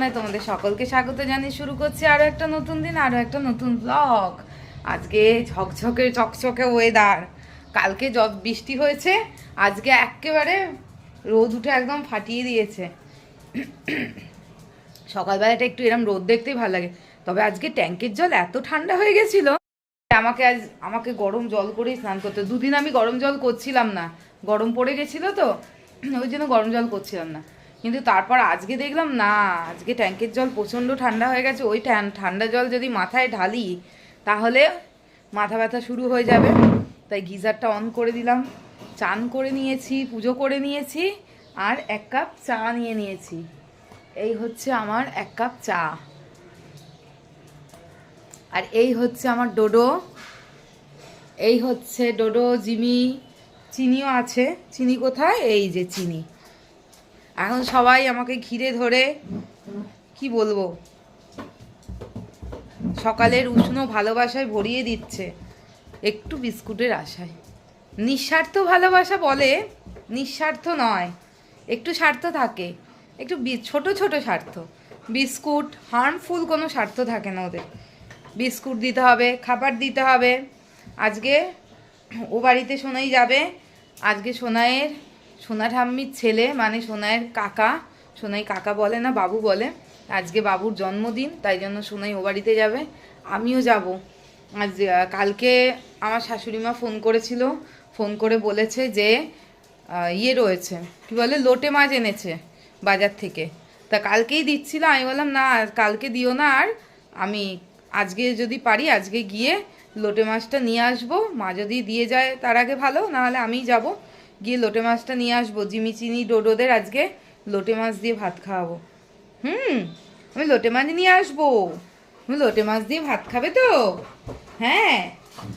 ঘরকন্যায় তোমাদের সকলকে স্বাগত জানিয়ে শুরু করছি আরও একটা নতুন দিন আরও একটা নতুন ব্লগ আজকে ঝকঝকে, চকচকে ওয়েদার কালকে যত বৃষ্টি হয়েছে, আজকে একেবারে রোদ উঠে একদম ফাটিয়ে দিয়েছে। সকালবেলাটা একটু এরম রোদ দেখতেই ভালো লাগে। তবে আজকে ট্যাঙ্কের জল এত ঠান্ডা হয়ে গেছিল আমাকে আজ, আমাকে গরম জল করেই স্নান করতে দুদিন আমি গরম জল করছিলাম না। গরম পড়ে গেছিল তো, ওই জন্য গরম জল করছিলাম না। কিন্তু তারপর আজকে দেখলাম না, আজকে ট্যাঙ্কের জল প্রচণ্ড ঠান্ডা হয়ে গেছে। ওই ঠান- ঠান্ডা জল যদি মাথায় ঢালি, তাহলে মাথা ব্যথা শুরু হয়ে যাবে। তাই গিজারটা অন করে দিলাম। চান করে নিয়েছি, পুজো করে নিয়েছি, আর এক কাপ চা নিয়ে নিয়েছি। এই হচ্ছে আমার এক কাপ চা। আর এই হচ্ছে আমার ডোডো। এই হচ্ছে ডোডো, জিমি। চিনিও আছে। চিনি কোথায়? এই যে চিনি। এখন সবাই আমাকে ঘিরে ধরে, কি বলব? সকালের উষ্ণ ভালোবাসায় ভরিয়ে দিচ্ছে, একটু বিস্কুটের আশায়। নিঃস্বার্থ ভালোবাসা বলে নিঃস্বার্থ নয়, একটু স্বার্থ থাকে, একটু ছোট ছোট স্বার্থ। বিস্কুট, হার্মফুল কোনো স্বার্থ থাকে না ওদের। বিস্কুট দিতে হবে, খাবার দিতে হবে। আজকে ও বাড়িতে সোনাই যাবে, আজকে সোনাইয়ের সোনা ঠাম্মির ছেলে মানে সোনাইয়ের কাকা, সোনাই কাকা বলে না, বাবু বলে, আজকে বাবুর জন্মদিন, তাই জন্য সোনাই ও বাড়িতে যাবে। আমিও যাব। আজ কালকে আমার শাশুড়ি মা ফোন করেছিল, ফোন করে বলেছে যে ইয়ে রয়েছে, কি বলে, লোটে মাছ এনেছে বাজার থেকে। তা কালকেই দিচ্ছিল, আমি বললাম, না কালকে দিও না, আর আমি আজকে যদি পারি, আজকে গিয়ে লোটে মাছটা নিয়ে আসব, মা যদি দিয়ে যায় তার আগে ভালো, নাহলে আমিই যাব। গিয়ে লোটে মাছটা নিয়ে আসব, জিমি চিনি, ডোডোদের আজকে লোটে মাছ দিয়ে ভাত খাওয়াবো। হুম, আমি লোটে মাছ নিয়ে আসব। তুমি লোটে মাছ দিয়ে ভাত খাবে তো? হ্যাঁ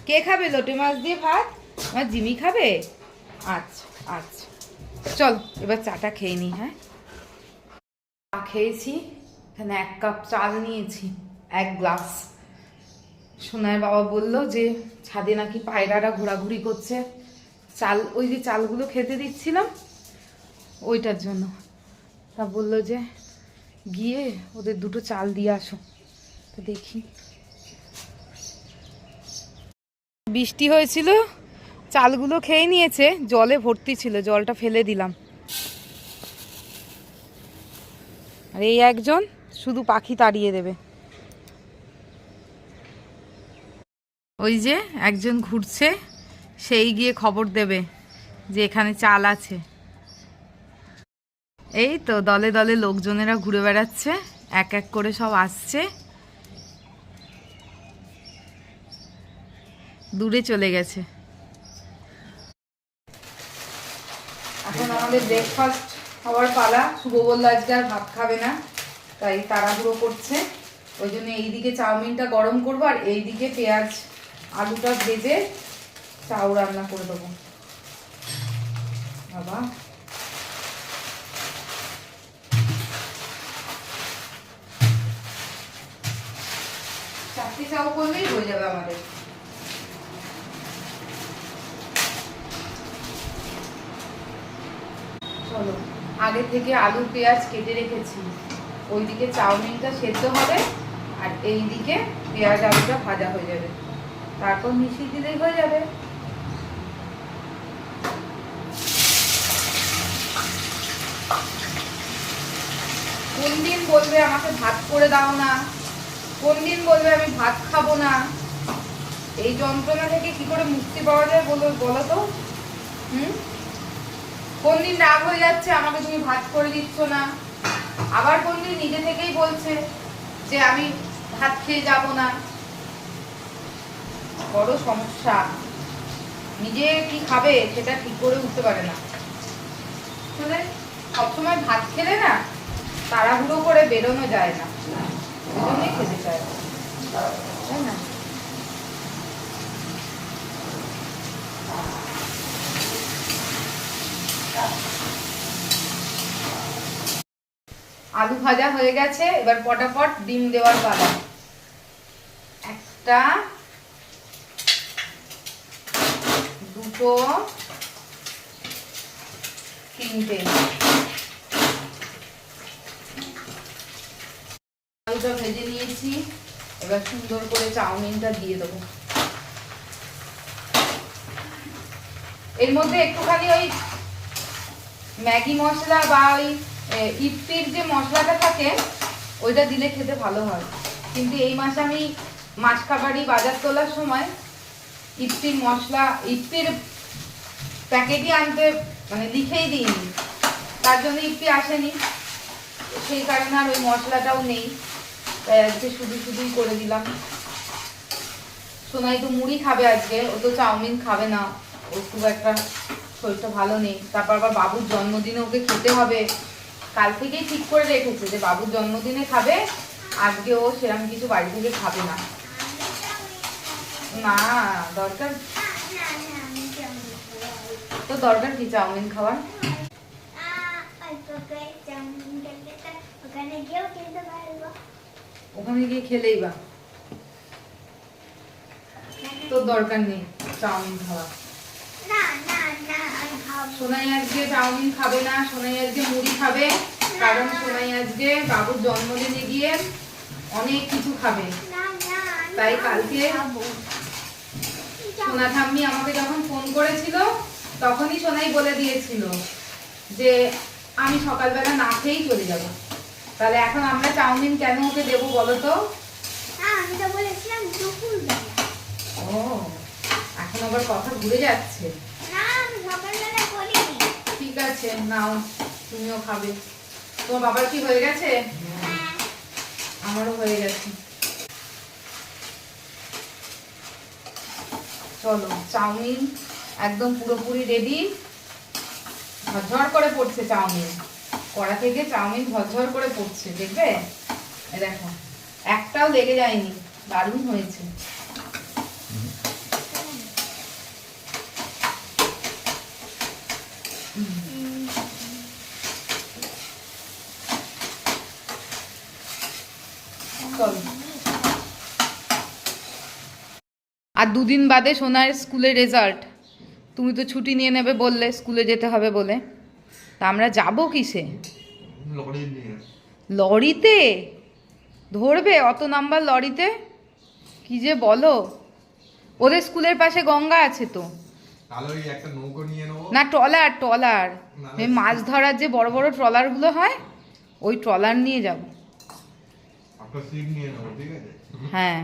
কে খাবে লোটে মাছ দিয়ে ভাত? আমার জিমি খাবে? আচ্ছা আচ্ছা। চল, এবার চাটা খেয়ে নিই হ্যাঁ? চা খেয়েছি, এখানে এক কাপ চাল নিয়েছি, এক গ্লাস। সোনার বাবা বলল যে, ছাদে নাকি পায়রারা ঘোরাঘুরি করছে। চাল, ওই যে চালগুলো খেতে দিচ্ছিলাম, ওইটার জন্য। তা বলল যে, গিয়ে ওদের দুটো চাল দিয়ে আসো, তো দেখি। বৃষ্টি হয়েছিল, চালগুলো খেয়ে নিয়েছে, জলে ভর্তি ছিল, জলটা ফেলে দিলাম। আর এই একজন শুধু পাখি তাড়িয়ে দেবে। ওই যে একজন ঘুরছে সেই গিয়ে খবর দেবে যে এখানে চাল আছে। এই তো দলে দলে লোকজনেরা ঘুরে বেড়াচ্ছে, এক এক করে সব আসছে। দূরে চলে গেছে। এখন আমাদের ব্রেকফাস্ট হওয়ার পালা। শুভ বলল আজকে আর ভাত খাবে না, তাই তাড়াহুড়ো করছে। ওই জন্য এইদিকে চাউমিনটা গরম করব আর এইদিকে পেঁয়াজ, আলুটা ভেজে চাউ রান্না করে দেবো। বাবা। চারটি চাউ করলেই হয়ে যাবে আমাদের। চলো, আগে থেকে আলু, পেঁয়াজ কেটে রেখেছি। ওইদিকে চাউমিনটা সেদ্ধ হবে, আর এইদিকে পেঁয়াজ, আলুটা ভাজা হয়ে যাবে। তারপর মিশিয়ে দিলেই হয়ে যাবে। কোন দিন বলবে আমাকে ভাত করে দাও না? কোন দিন বলবে আমি ভাত খাব না? এই যন্ত্রণা থেকে কি করে মুক্তি পাওয়া যায় বলো বলো তো? হুম? কোন দিন রাগ হয়ে যাচ্ছে আমাকে তুমি ভাত করে দিচ্ছ না? আবার কোন দিন নিজে থেকেই বলছে যে আমি ভাত খেয়ে যাব না? বড় সমস্যা। নিজে কি খাবে সেটা ঠিক করে উঠতে পারে না। সবসময় ভাত খেলে না তাড়াহুড়ো করে বেরোনো যায় না। খেতে চায়। তাই না? আলু ভাজা হয়ে গেছে, এবার পটাপট ডিম দেওয়ার পালা। একটা, দুটো, তিনটে। আলুটা ভেজে নিয়েছি। এবার সুন্দর করে চাউমিনটা দিয়ে দেবো। এর মধ্যে একটুখানি ওই ম্যাগি মশলা বা ওই ইপ্পির যে মশলাটা থাকে, ওইটা দিলে খেতে ভালো হয়। কিন্তু এই মাসে আমি মাছ কাবাড়ি বাজার তোলার সময় ইপ্পির মশলা ইপ্পির প্যাকেটই আনতে মানে লিখেই দিইনি। তার জন্য ইপ্পি আসেনি। সেই কারণে আর ওই মশলাটাও নেই। তাই আজকে শুধু শুধুই করে দিলাম। সোনাই তো মুড়ি খাবে আজকে, ও তো চাউমিন খাবে না। ও খুব একটা শরীরটা ভালো নেই। তারপর আবার বাবুর জন্মদিনে ওকে খেতে হবে। কাল থেকেই ঠিক করে রেখেছে যে বাবুর জন্মদিনে খাবে, আজকে ও সেরকম কিছু বাড়ি থেকে খাবে না। না, দরকার? তো দরকার কি চাউমিন খাওয়ার? ওখানে গিয়েও কিনতে পারব। ওখানে গিয়ে খেলেই বা। তোর দরকার নেই চাউমিন খাওয়া। সোনাই আজকে চাউমিন খাবে না সোনাই আজকে মুড়ি খাবে। কারণ সোনাই আজকে বাবুর জন্মদিনে গিয়ে অনেক কিছু খাবে। তাই কালকে সোনা ঠাম্মি আমাকে যখন ফোন করেছিল তখনই সোনাই বলে দিয়েছিল যে আমি সকালবেলা না খেয়েই চলে যাব। তাহলে এখন আমরা চাউমিন কেন ওকে দেবো বলো তো? আমি তো বলেছিলাম দুপুরবেলা ও এখন আবার কথা ঘুরে যাচ্ছে। না আমি সকালবেলা বলিনি ঠিক আছে নাও তুমিও খাবে। তোমার বাবার কি হয়ে গেছে? হ্যাঁ। আমারও হয়ে গেছে। চলো চাউমিন একদম পুরোপুরি রেডি ঝরঝর করে পড়ছে চাউমিন। কড়া থেকে চাউমিন ঝরঝর করে পড়ছে দেখবে? দেখো, একটাও লেগে যায়নি, দারুণ হয়েছে। আর দুদিন বাদে সোনার স্কুলের রেজাল্ট। তুমি তো ছুটি নিয়ে নেবে বললে, স্কুলে যেতে হবে বলে। তা আমরা যাব কিসে? লরিতে? ধরবে অত নাম্বার লরিতে? কি যে বলো? ওদের স্কুলের পাশে গঙ্গা আছে তো। না ট্রলার ট্রলার। মাছ ধরার যে বড় বড় ট্রলারগুলো হয় ওই ট্রলার নিয়ে যাব। সিট হ্যাঁ।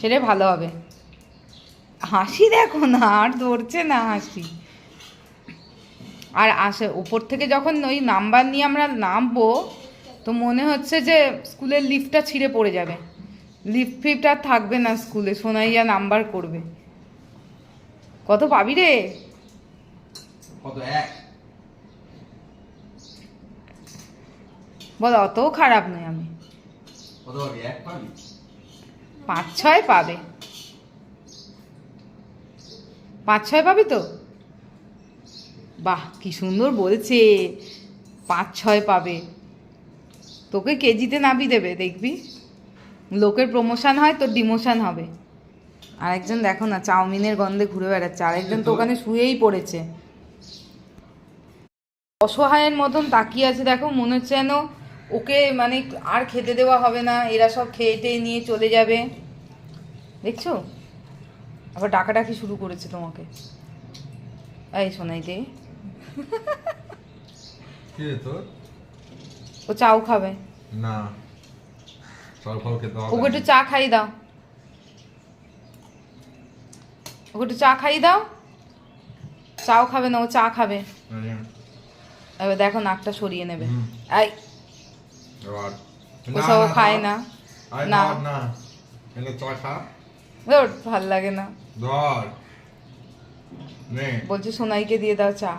সেটাই ভালো হবে। হাসি দেখো না আর ধরছে না হাসি। আর আসে উপর থেকে যখন ওই নাম্বার নিয়ে আমরা নামবো তো মনে হচ্ছে যে স্কুলের লিফটটা ছিঁড়ে পড়ে যাবে। লিফট ফিফট আর থাকবে না স্কুলে সোনাইয়া নাম্বার করবে। কত পাবি রে? বল অতও খারাপ নয় আমি। পাঁচ ছয় পাবে। পাঁচ ছয় পাবি তো? বাহ, কি সুন্দর বলছে। পাঁচ ছয় পাবে। তোকে কেজিতে নাবি দেবে, দেখবি। লোকের প্রমোশন হয়, তোর ডিমোশন হবে। আরেকজন দেখো না, চাউমিনের গন্ধে ঘুরে বেড়াচ্ছে। আরেকজন তো ওখানে শুয়েই পড়েছে। অসহায়ের মতন তাকিয়ে আছে, দেখো, মনে হচ্ছে যেন ওকে মানে আর খেতে দেওয়া হবে না। এরা সব খেয়ে নিয়ে চলে যাবে। দেখছ? আবার ডাকাডাকি শুরু করেছে তোমাকে। এই শোনাই দে কি তোর? ও চাও খাবে। না। সব ফল খেতে হবে। ওকে একটু চা খাই দাও। ওকে একটু চা খাই দাও। চাও খাবে না ও চা খাবে। এবার দেখো নাকটা সরিয়ে নেবে। এবার। ওসব খায় না। না। না। চা খা। ভালো লাগে না। ধর। নে। বলছে সোনাইকে দিয়ে দাও চা।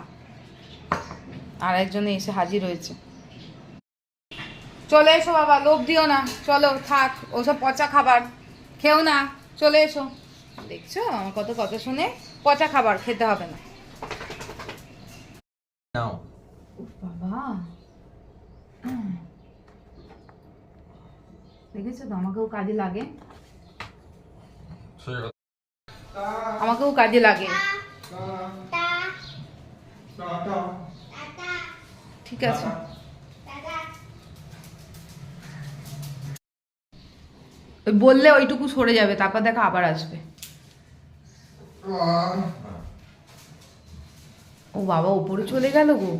আর একজনে এসে হাজির হয়েছে। চলে এসো বাবা লোভ দিও না। চলো থাক ওসব পচা খাবার। খেও না চলে এসো। দেখছ আমার কত কথা শুনে পচা খাবার খেতে হবে না। বাবা। দেখেছ তো আমাকেও কাজে লাগে। আমাকেও কাজে লাগে। ঠিক আছে। বললে ওইটুকু সরে যাবে তারপর দেখো আবার আসবে। ও বাবা উপরে চলে গেল গো।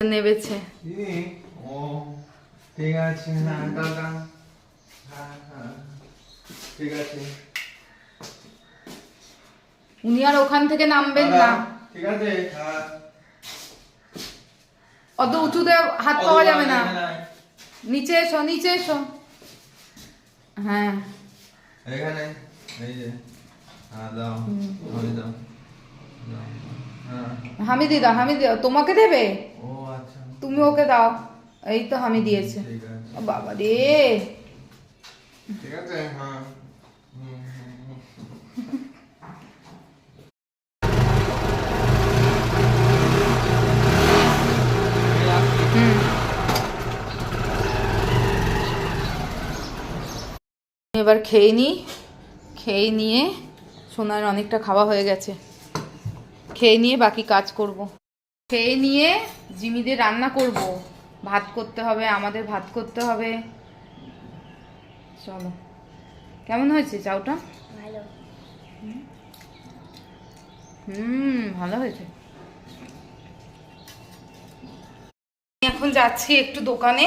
নেবেছে। ঠিক আছে। হ্যাঁ দাদা হ্যাঁ হ্যাঁ। ঠিক আছে। উনি আর ওখান থেকে নামবেন না। ঠিক আছে? হ্যাঁ। অত উঁচুতে হাত পাওয়া যাবে না। নিচে এসো নিচে এসো। হ্যাঁ। এখানে এই যে। হ্যাঁ দাও আমি দাও দাও। হ্যাঁ। হামি দাও হামি তোমাকে দেবে? ও আচ্ছা। তুমি ওকে দাও। এই তো হামি দিয়েছে বাবা রে ঠিক আছে? হ্যাঁ। এবার খেয়ে নিই খেয়ে নিয়ে সোনার অনেকটা খাওয়া হয়ে গেছে। খেয়ে নিয়ে বাকি কাজ করব। খেয়ে নিয়ে জিমিদের রান্না করব। ভাত করতে হবে আমাদের ভাত করতে হবে। চলো। কেমন হয়েছে চাউটা? ভালো। হুম ভালো হয়েছে। আমি এখন যাচ্ছি একটু দোকানে।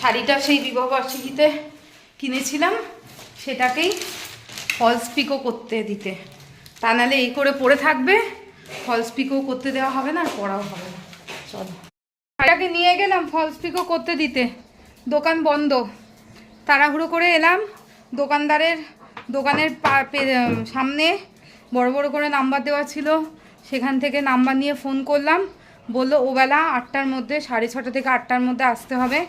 শাড়িটা সেই বিবাহবার্ষিকীতে কিনেছিলাম। সেটাকেই ফলস পিকো করতে দিতে। তা নাহলে এই করে পড়ে থাকবে ফলস পিকো করতে দেওয়া হবে না, আর পরাও হবে না। চলো। শাড়িটাকে নিয়ে গেলাম ফলস পিকো করতে দিতে। দোকান বন্ধ। তাড়াহুড়ো করে এলাম। দোকানদারের, দোকানের সামনে বড় বড় করে নাম্বার দেওয়া ছিল। সেখান থেকে নাম্বার নিয়ে ফোন করলাম। বলল ওবেলা আটটার মধ্যে, সাড়ে ছটা থেকে আটটার মধ্যে আসতে হবে।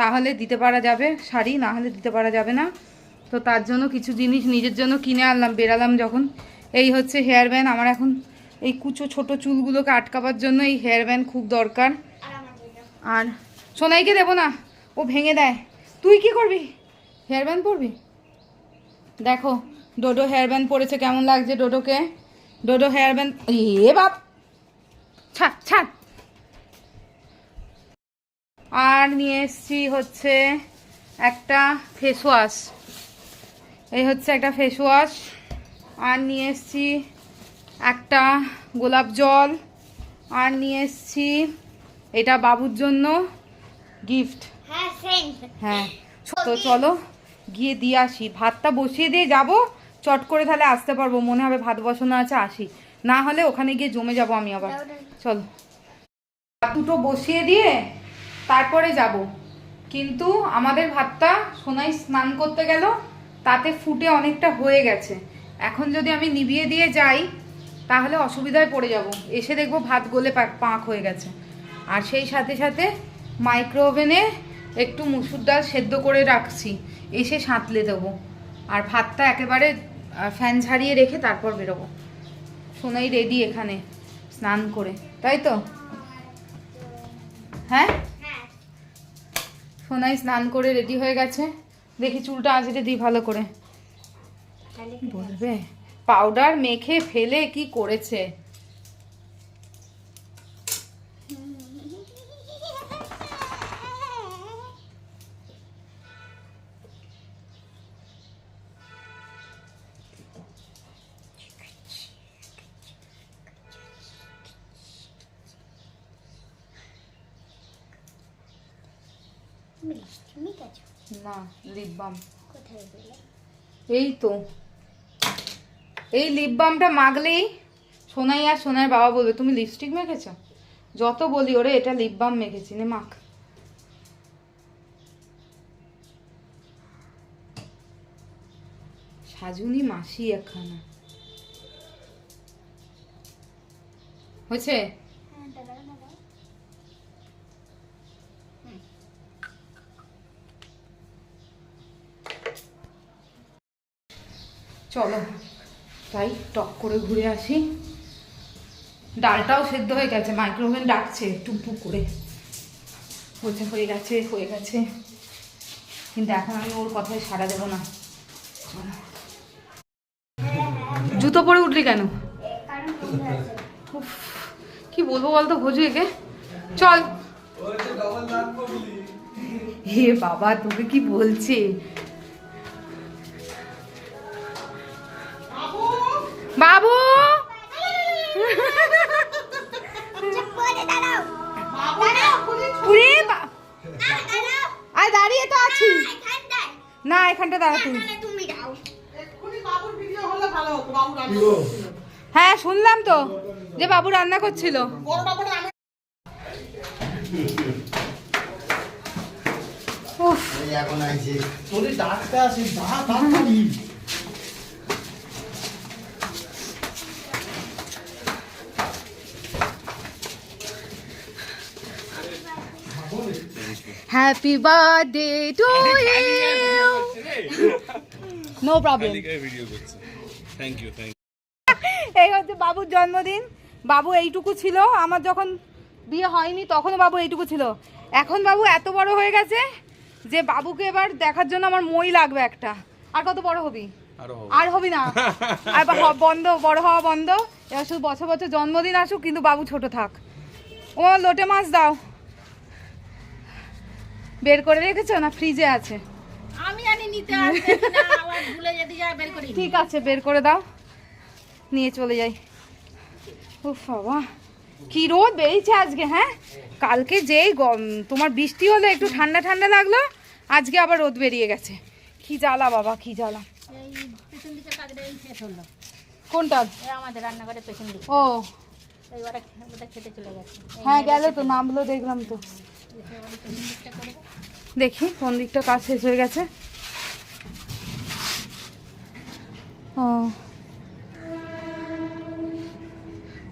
তাহলে দিতে পারা যাবে। শাড়ি না হলে দিতে পারা যাবে না। তো তার জন্য কিছু জিনিস নিজের জন্য কিনে আনলাম, বেরালাম যখন। এই হচ্ছে হেয়ার ব্যান্ড আমার এখন এই কুচো ছোট চুলগুলোকে আটকাবার জন্য এই হেয়ার ব্যান্ড খুব দরকার। আর সোনাইকে দেবো না, ও ভেঙে দেয়। তুই কি করবি? হেয়ার ব্যান্ড পরবি? দেখো, ডোডো হেয়ার ব্যান্ড পরেছে, কেমন লাগছে ডোডোকে? ডোডো হেয়ার ব্যান্ড এ বাপ! ছাড় ছাড় আর নিয়ে এসছি হচ্ছে একটা ফেস ওয়াশ এই হচ্ছে একটা ফেস ওয়াশ আর নিয়ে এসছি একটা গোলাপ জল। আর নিয়ে এসছি এটা বাবুর জন্য গিফট হ্যাঁ হ্যাঁ তো চলো গিয়ে দিয়ে আসি। ভাতটা বসিয়ে দিয়ে যাব চট করে তাহলে আসতে পারব মনে হবে ভাত বসানো আছে আসি। না হলে ওখানে গিয়ে জমে যাব আমি আবার। চলো। ভাত দুটো বসিয়ে দিয়ে তারপরে যাব। কিন্তু আমাদের ভাতটা সোনাই স্নান করতে গেল। তাতে ফুটে অনেকটা হয়ে গেছে। এখন যদি আমি নিভিয়ে দিয়ে যাই তাহলে অসুবিধায় পড়ে যাব। এসে দেখব ভাত গলে পাক- পাক হয়ে গেছে। আর সেই সাথে সাথে মাইক্রো ওভেনে একটু মুসুর ডাল সেদ্ধ করে রাখছি। এসে সাঁতলে দেবো। আর ভাতটা একেবারে ফ্যান ঝাড়িয়ে রেখে তারপর বেরোবো। সোনাই রেডি এখানে স্নান করে। তাই তো? হ্যাঁ? হ্যাঁ। সোনাই স্নান করে রেডি হয়ে গেছে। দেখি চুলটা আজকে দিই ভালো করে বলবে পাউডার মেখে ফেলে কি করেছে মিষ্টি আছে না লিপ বাম এই তো। এই লিপ বামটা মাখলেই সোনাই আর সোনার বাবা বলবে তুমি লিপস্টিক মেখেছ? যত বলি ওরে এটা লিপ বাম মেখেছি নে মাখ। সাজুনি মাসি একখানা। হয়েছে? চলো। তাই টক করে ঘুরে আসি। ডালটাও সেদ্ধ হয়ে গেছে মাইক্রোওভেন ডাকছে টুকটুক করে। বলছে হয়ে গেছে হয়ে গেছে। কিন্তু এখন আমি ওর কথায় সাড়া দেবো না। জুতো পরে উঠলি কেন? কি বলব বলতো ভোজু একে? চল। হে বাবা তোকে কি বলছে? বাবু! আয় দাঁড়িয়ে তো আছি। না, এখানটা দাঁড়া হ্যাঁ শুনলাম তো যে বাবু রান্না করছিল। এখন আইছে। তোরে ডাকতে আসি যা তাড়াতাড়ি happy birthday to you no problem thank you thank এই হচ্ছে বাবুর জন্মদিন। বাবু এইটুকু ছিল। আমার যখন বিয়ে হয়নি তখনও বাবু এইটুকু ছিল। এখন বাবু এত বড় হয়ে গেছে যে বাবুকে এবার দেখার জন্য আমার মই লাগবে একটা। আর কত বড় হবি? আরও হবি। না। আর বন্ধ বড় হওয়া বন্ধ। এবার শুধু বছর বছর জন্মদিন আসুক কিন্তু বাবু ছোট থাক। ও লোটে মাছ দাও। বের করে রেখেছো না ফ্রিজে আছে? আমি জানি নিতে আসবে কিনা আবার ভুলে যদি যায় বের করি। ঠিক আছে বের করে দাও। নিয়ে চলে যাই। উফ বাবা কি রোদ বেরিয়েছে আজকে হ্যাঁ? কালকে যেই তোমার বৃষ্টি হলো একটু ঠান্ডা ঠান্ডা লাগল আজকে আবার রোদ বেরিয়ে গেছে। কি জ্বালা বাবা কি জ্বালা। কোনটা? আমাদের পেছন দিকে। ও। খেতে চলে গেছে। হ্যাঁ গেল তো নামলো দেখলাম তো। দেখি কোন দিকটা কাজ শেষ হয়ে গেছে। ও।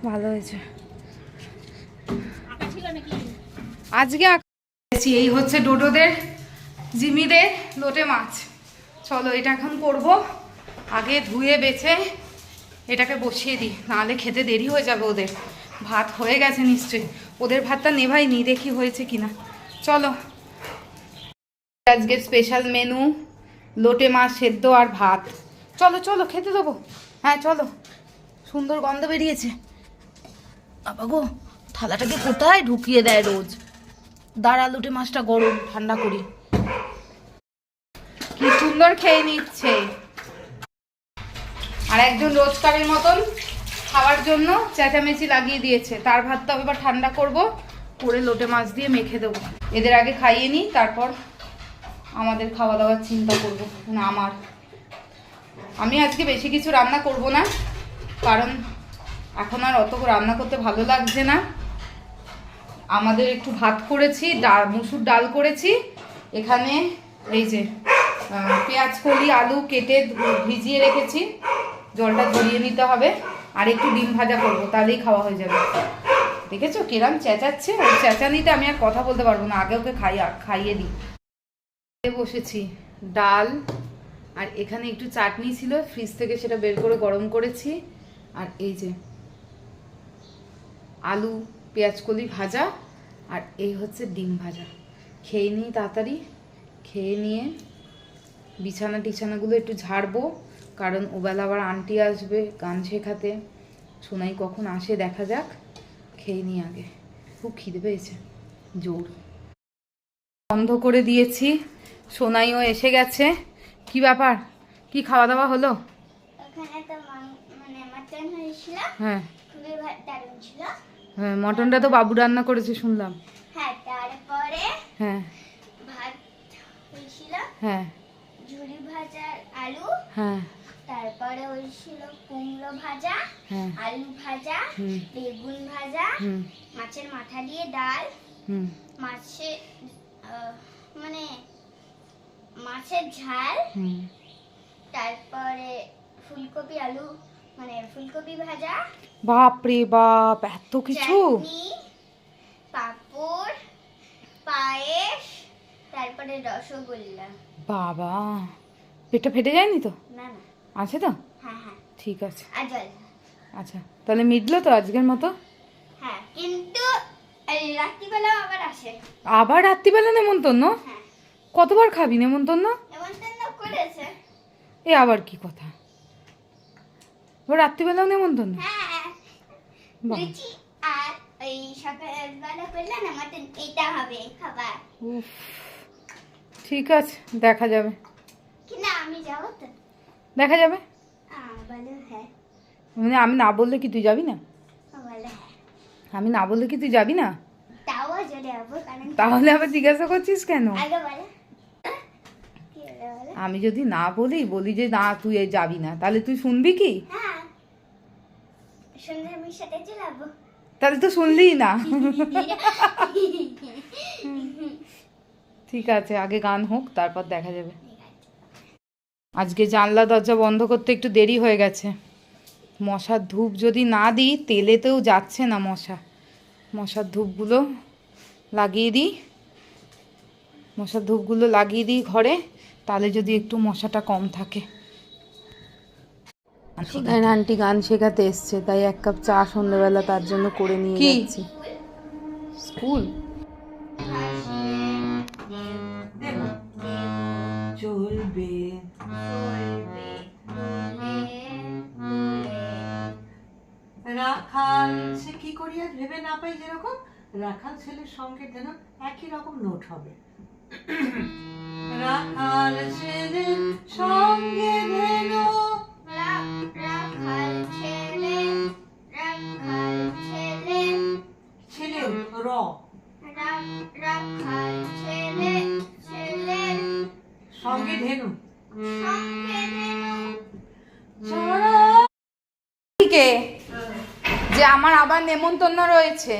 ভালো হয়েছে। আজকে আঁক- এই হচ্ছে ডোডোদের, জিমিদের লোটে মাছ। চলো, এটা এখন করব। আগে ধুয়ে, বেছে, এটাকে বসিয়ে দিই। নাহলে খেতে দেরি হয়ে যাবে ওদের। ভাত হয়ে গেছে নিশ্চয়ই। ওদের ভাতটা নেভাইনি দেখি হয়েছে কিনা। চলো। আজকে স্পেশাল মেনু লোটে মাছ, সেদ্ধ আর ভাত। চলো চলো, খেতে দেবো। হ্যাঁ চলো। সুন্দর গন্ধ বেরিয়েছে। বাবা গো, থালাটাকে কোথায় ঢুকিয়ে দেয় রোজ? দাঁড়া, লোটে মাছটা গরম, ঠান্ডা করি। কি সুন্দর খেয়ে নিচ্ছে। আর একজন রোজকারের মতন খাওয়ার জন্য চেঁচামেচি লাগিয়ে দিয়েছে। তার ভাতটা এবার ঠান্ডা করব, করে লোটে মাছ দিয়ে মেখে দেবো। এদের আগে খাইয়ে নিই, তারপর আমাদের খাওয়া দাওয়ার চিন্তা করব। মানে আমার। আমি আজকে বেশি কিছু রান্না করব না, কারণ এখন আর অত রান্না করতে ভালো লাগছে না। আমাদের একটু ভাত করেছি, ডাল, মুসুর ডাল করেছি। এখানে এই যে পেঁয়াজ, কলি, আলু কেটে ভিজিয়ে রেখেছি। জলটা ধরিয়ে নিতে হবে। আর একটু ডিম ভাজা করব, তাহলেই খাওয়া হয়ে যাবে। দেখেছ? কিরাম চেঁচাচ্ছে? ওই চেঁচানিতে আমি আর কথা বলতে পারব না, আগে ওকে খাইয়া, খাইয়ে দিই। বসেছি, ডাল আর এখানে একটু চাটনি ছিল ফ্রিজ থেকে সেটা বের করে গরম করেছি। আর এই যে আলু পেঁয়াজকলি ভাজা আর এই হচ্ছে ডিম ভাজা। খেয়ে নিই তাড়াতাড়ি, খেয়ে নিয়ে বিছানা টিছানাগুলো একটু ঝাড়বো। কারণ ওবেলা আবার আন্টি আসবে গান শেখাতে। সোনাই কখন আসে দেখা যাক খেয়ে নিই আগে। খুব খিদে পেয়েছে জোর। বন্ধ করে দিয়েছি সোনাইও এসে গেছে। কি ব্যাপার? কি খাওয়া দাওয়া হলো? মানে হ্যাঁ। হ্যাঁ মটনটা তো বাবু রান্না করেছে শুনলাম। হ্যাঁ তারপরে হ্যাঁ। ভাত হ্যাঁ। ভাজা আলু হ্যাঁ। তারপরে ওই ছিল কুমড়ো ভাজা হ্যাঁ। আলু ভাজা বেগুন ভাজা মাছের মাথা দিয়ে ডাল মাছের মানে মাছের ঝাল তারপরে ফুলকপি আলু মানে ফুলকপি ভাজা বাপ রে বাপ এত কিছু? পাঁপড় পায়েস তারপরে রসগোল্লা। বাবা পেটটা ফেটে যায়নি তো? না না। আছে তো? হ্যাঁ হ্যাঁ। ঠিক আছে। আচ্ছা তাহলে মিটলো তো আজকের মতো? হ্যাঁ কিন্তু আবার আসে। আবার রাত্রিবেলা নেমন্তন্ন? কতবার খাবি নেমন্তন্ন? করেছে। এ আবার কি কথা? এবার রাত্রিবেলাও নেমন্তন্ন? হ্যাঁ। বাহ। লুচি আর ওই সকালবেলা করলে না মটন এইটা হবে খাবার। ঠিক আছে দেখা যাবে। কি না আমি যাব তো। দেখা যাবে? বলো হ্যাঁ। মানে আমি না বললে কি তুই যাবি না? আমি না বললে কি তুই যাবি না? তাহলে আবার জিজ্ঞাসা করছিস কেন? আমি যদি না বলি বলি যে না তুই যাবি না তাহলে তুই শুনবি কি? হ্যাঁ। তাহলে তো শুনলি না। ঠিক আছে আগে গান হোক তারপর দেখা যাবে। আজকে জানলা দরজা বন্ধ করতে একটু দেরি হয়ে গেছে। মশার ধূপ যদি না দিই তেলেতেও যাচ্ছে না মশা। মশার ধূপগুলো লাগিয়ে দিই। মশার ধূপগুলো লাগিয়ে দিই ঘরে তাহলে যদি একটু মশাটা কম থাকে। আন্টি গান শেখাতে এসছে তাই এক কাপ চা সন্ধ্যেবেলা তার জন্য করে নিয়ে যাচ্ছি। স্কুল? চলবে রাখাল, সে কি করি আর ভেবে না পাই যেরকম? রাখাল ছেলের সঙ্গে যেন একই রকম নোট হবে। রাখাল ছেলের সঙ্গে র রাখাল ছেলে সঙ্গে ধেনু। কে? যে আমার আবার নেমন্তন্ন রয়েছে।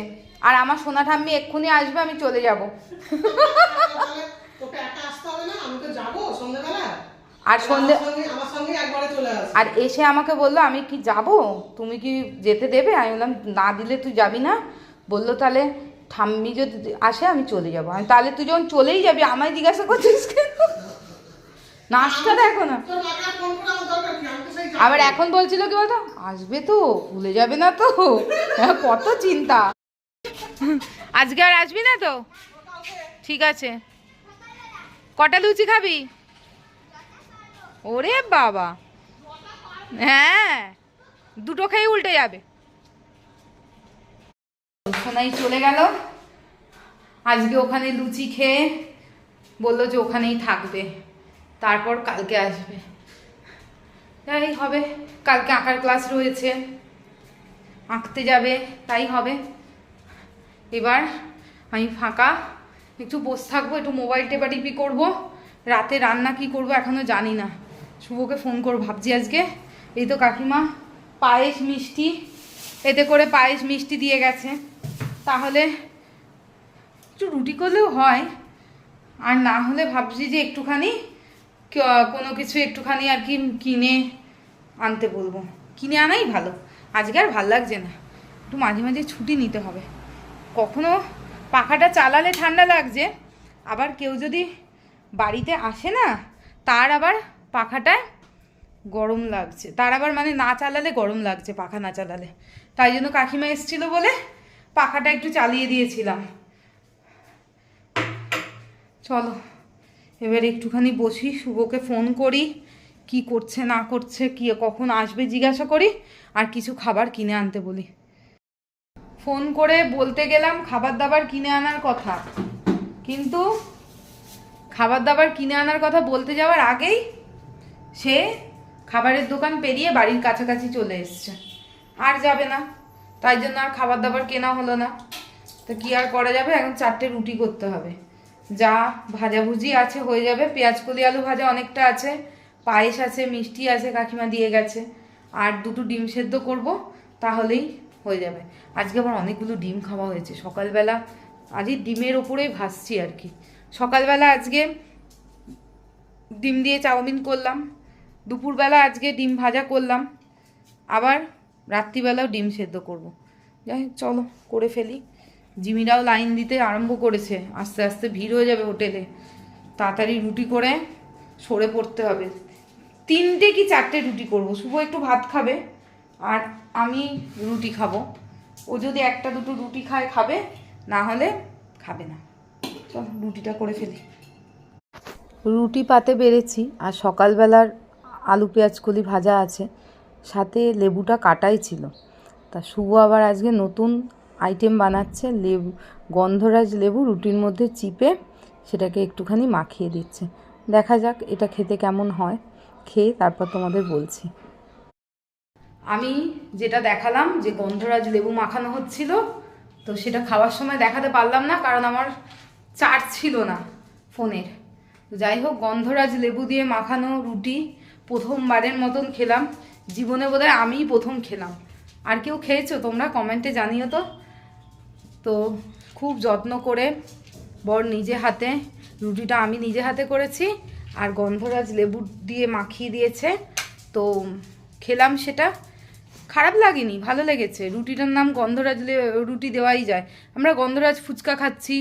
আর আমার সোনা ঠাম্মি এক্ষুনি আসবে আমি চলে যাব। আর সন্ধে আর এসে আমাকে বলল আমি কি যাব? তুমি কি যেতে দেবে? আমি বললাম না দিলে তুই যাবি না। বলল তাহলে ঠাম্মি যদি আসে আমি চলে যাব। আমি তাহলে তুই যখন চলেই যাবি আমায় জিজ্ঞাসা করছিস কেন? নাচটা দেখো না। আবার এখন বলছিল কি বলতো? আসবে তো ভুলে যাবে না তো। হ্যাঁ, কত চিন্তা। আজকে আর আসবি না তো? ঠিক আছে। কটা লুচি খাবি? ওরে বাবা। হ্যাঁ দুটো খেয়ে উল্টে যাবে। সোনাই চলে গেল। আজকে ওখানে লুচি খেয়ে বলল যে ওখানেই থাকবে। তারপর কালকে আসবে। তাই হবে, কালকে আঁকার ক্লাস রয়েছে। আঁকতে যাবে, তাই হবে। এবার আমি ফাঁকা, একটু বসে থাকব, একটু মোবাইল টেপাটিপি করব। রাতে রান্না কি করব এখনও জানি না। শুভকে ফোন করব, ভাবছি আজকে। এই তো কাকিমা, পায়েস, মিষ্টি। এতে করে পায়েস, মিষ্টি দিয়ে গেছে। তাহলে একটু রুটি করলেও হয়। আর না হলে ভাবছি যে একটুখানি কোনো কিছু একটুখানি আর কি কিনে আনতে বলব। কিনে আনাই ভালো। আজকে আর ভালো লাগছে না। একটু মাঝে মাঝে ছুটি নিতে হবে। কখনো পাখাটা চালালে ঠান্ডা লাগছে, আবার কেউ যদি বাড়িতে আসে না, তার আবার পাখাটায় গরম লাগছে। তার আবার মানে না চালালে গরম লাগছে, পাখা না চালালে। তাই জন্য কাকিমা এসেছিল বলে পাখাটা একটু চালিয়ে দিয়েছিলাম। চলো। এবার একটুখানি বসি, শুভকে ফোন করি, কি করছে, না করছে, কি, কখন আসবে জিজ্ঞাসা করি, আর কিছু খাবার কিনে আনতে বলি। ফোন করে বলতে গেলাম খাবার দাবার কিনে আনার কথা। কিন্তু খাবার দাবার কিনে আনার কথা বলতে যাওয়ার আগেই সে খাবারের দোকান পেরিয়ে বাড়ির কাছাকাছি চলে এসছে। আর যাবে না। তাই জন্য আর খাবার দাবার কেনা হলো না। তো কি আর করা যাবে? এখন চারটে রুটি করতে হবে। যা ভাজাভুজি আছে হয়ে যাবে। পেঁয়াজ কলি আলু ভাজা অনেকটা আছে। পায়েস আছে, মিষ্টি আছে, কাকিমা দিয়ে গেছে। আর দুটো ডিম সেদ্ধ করব, তাহলেই হয়ে যাবে। আজকে আবার অনেকগুলো ডিম খাওয়া হয়েছে। সকালবেলা আজই ডিমের ওপরেই ভাসছি আর কি। সকালবেলা আজকে ডিম দিয়ে চাউমিন করলাম। দুপুরবেলা আজকে ডিম ভাজা করলাম। আবার রাত্রিবেলাও ডিম সেদ্ধ করব। যাই চলো, করে ফেলি। জিমিরাও লাইন দিতে আরম্ভ করেছে। আস্তে আস্তে ভিড় হয়ে যাবে হোটেলে তাড়াতাড়ি রুটি করে সরে পড়তে হবে। তিনটে কি চারটে রুটি করব? শুভ একটু ভাত খাবে আর আমি রুটি খাব। ও যদি একটা দুটো রুটি খায়, খাবে, না হলে খাবে না। চল, রুটিটা করে ফেলি। রুটি পাতে বেড়েছি আর সকালবেলার আলু পেঁয়াজ কলি ভাজা আছে। সাথে লেবুটা কাটাই ছিল। তা শুভ আবার আজকে নতুন আইটেম বানাচ্ছে, লেবু, গন্ধরাজ লেবু রুটির মধ্যে চিপে সেটাকে একটুখানি মাখিয়ে দিচ্ছে। দেখা যাক এটা খেতে কেমন হয়। খেয়ে তারপর তোমাদের বলছি। আমি যেটা দেখালাম যে গন্ধরাজ লেবু মাখানো হচ্ছিল, তো সেটা খাওয়ার সময় দেখাতে পারলাম না, কারণ আমার চার্জ ছিল না ফোনের। যাই হোক, গন্ধরাজ লেবু দিয়ে মাখানো রুটি প্রথমবারের মতন খেলাম। জীবনে বোধহয় আমিই প্রথম খেলাম। আর কেউ খেয়েছো? তোমরা কমেন্টে জানিও তো। তো খুব যত্ন করে বর নিজে হাতে, রুটিটা আমি নিজে হাতে করেছি আর গন্ধরাজ লেবু দিয়ে মাখিয়ে দিয়েছে। তো খেলাম সেটা। খারাপ লাগেনি, ভালো লেগেছে। রুটিটার নাম গন্ধরাজ রুটি দেওয়াই যায়। আমরা গন্ধরাজ ফুচকা খাচ্ছি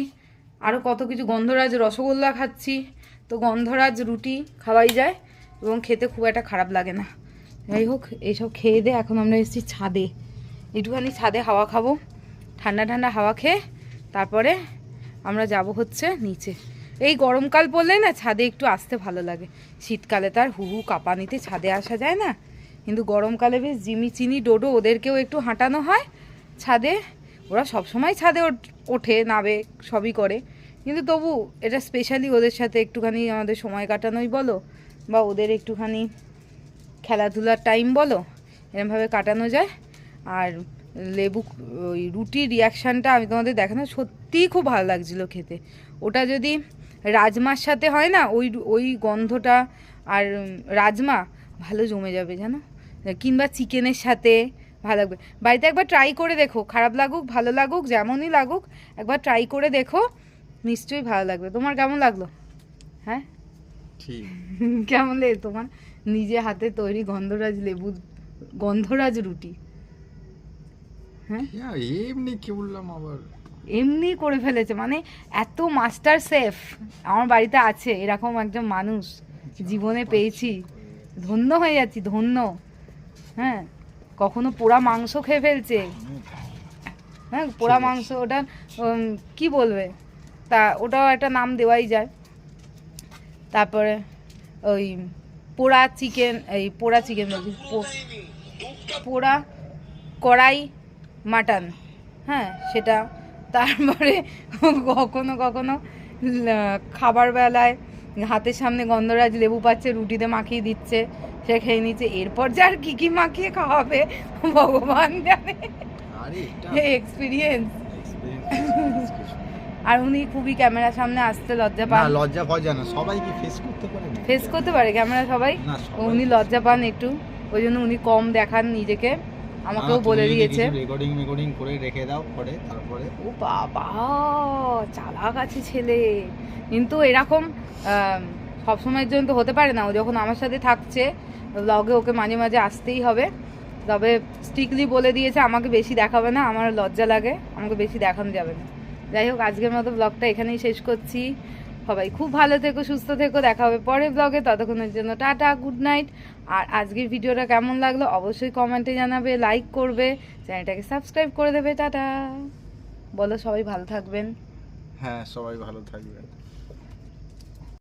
আরও কত কিছু গন্ধরাজ রসগোল্লা খাচ্ছি, তো গন্ধরাজ রুটি খাওয়াই যায় এবং খেতে খুব একটা খারাপ লাগে না। যাই হোক এইসব খেয়ে দে, এখন আমরা এসেছি ছাদে। একটুখানি ছাদে হাওয়া খাব। ঠান্ডা ঠান্ডা হাওয়া খেয়ে তারপরে আমরা যাব হচ্ছে নিচে। এই গরমকাল পড়লে না ছাদে একটু আসতে ভালো লাগে। শীতকালে তার হু হু কাঁপানিতে ছাদে আসা যায় না। কিন্তু গরমকালে বেশ জিমি চিনি ডোডো ওদেরকেও একটু হাঁটানো হয়। ছাদে ওরা সবসময় ছাদে ওঠ- ওঠে, নাবে, সবই করে। কিন্তু তবু এটা স্পেশালি ওদের সাথে একটুখানি আমাদের সময় কাটানোই বলো বা ওদের একটুখানি খেলাধুলার টাইম বলো, এরমভাবে কাটানো যায়। আর লেবু ওই রুটির রিয়াকশানটা আমি তোমাদের দেখানো সত্যিই খুব ভালো লাগছিল খেতে। ওটা যদি রাজমার সাথে হয় না ওই ওই গন্ধটা আর রাজমা ভালো জমে যাবে জানো? কিংবা চিকেনের সাথে ভালো লাগবে। বাড়িতে একবার ট্রাই করে দেখো খারাপ লাগুক ভালো লাগুক যেমনই লাগুক একবার ট্রাই করে দেখো নিশ্চয়ই ভালো লাগবে। তোমার কেমন লাগল? হ্যাঁ? কেমন লেগে তোমার? নিজে হাতে তৈরি গন্ধরাজ লেবু গন্ধরাজ রুটি। হ্যাঁ। এমনি কি বললাম আবার? এমনি করে ফেলেছে মানে এত মাস্টার শেফ আমার বাড়িতে আছে এরকম একজন মানুষ জীবনে পেয়েছি ধন্য হয়ে যাচ্ছি ধন্য। হ্যাঁ কখনো পোড়া মাংস খেয়ে ফেলছে। হ্যাঁ পোড়া মাংস ওটা কি বলবে? তা ওটাও একটা নাম দেওয়াই যায়। তারপরে ওই পোড়া চিকেন এই পোড়া চিকেন বলছি পোড়া কড়াই মাটন। হ্যাঁ সেটা তারপরে কখনো কখনো খাবার বেলায় হাতের সামনে গন্ধরাজ লেবু পাচ্ছে রুটিতে মাখিয়ে দিচ্ছে সে খেয়ে নিচ্ছে এরপর যে আর কি কি মাখিয়ে খাওয়াবে ভগবান জানে। এক্সপিরিয়েন্স আর উনি খুবই ক্যামেরার সামনে আসতে লজ্জা পান। লজ্জা না সবাই কি ফেস করতে পারে ফেস করতে পারে ক্যামেরা সবাই? উনি লজ্জা পান একটু। ওই জন্য উনি কম দেখান নিজেকে। আমাকেও বলে দিয়েছে। রেকর্ডিং রেকর্ডিং করে রেখে দাও পরে তারপরে। ও বাবা চালাক আছে ছেলে। কিন্তু এরকম সবসময়ের জন্য তো হতে পারে না। ও যখন আমার সাথে থাকছে ব্লগে ওকে মাঝে মাঝে আসতেই হবে। তবে স্ট্রিক্টলি বলে দিয়েছে আমাকে বেশি দেখাবে না আমার লজ্জা লাগে আমাকে বেশি দেখানো যাবে না। যাই হোক আজকের মতো ব্লগটা এখানেই শেষ করছি। সবাই খুব ভালো থেকো, সুস্থ থেকো, দেখা হবে পরের ব্লগে ততক্ষণের জন্য টাটা গুড নাইট আর আজকের ভিডিওটা কেমন লাগল অবশ্যই কমেন্টে জানাবে লাইক করবে, চ্যানেলটাকে সাবস্ক্রাইব করে দেবে, টাটা। বলো সবাই ভালো থাকবেন। হ্যাঁ সবাই ভালো থাকবে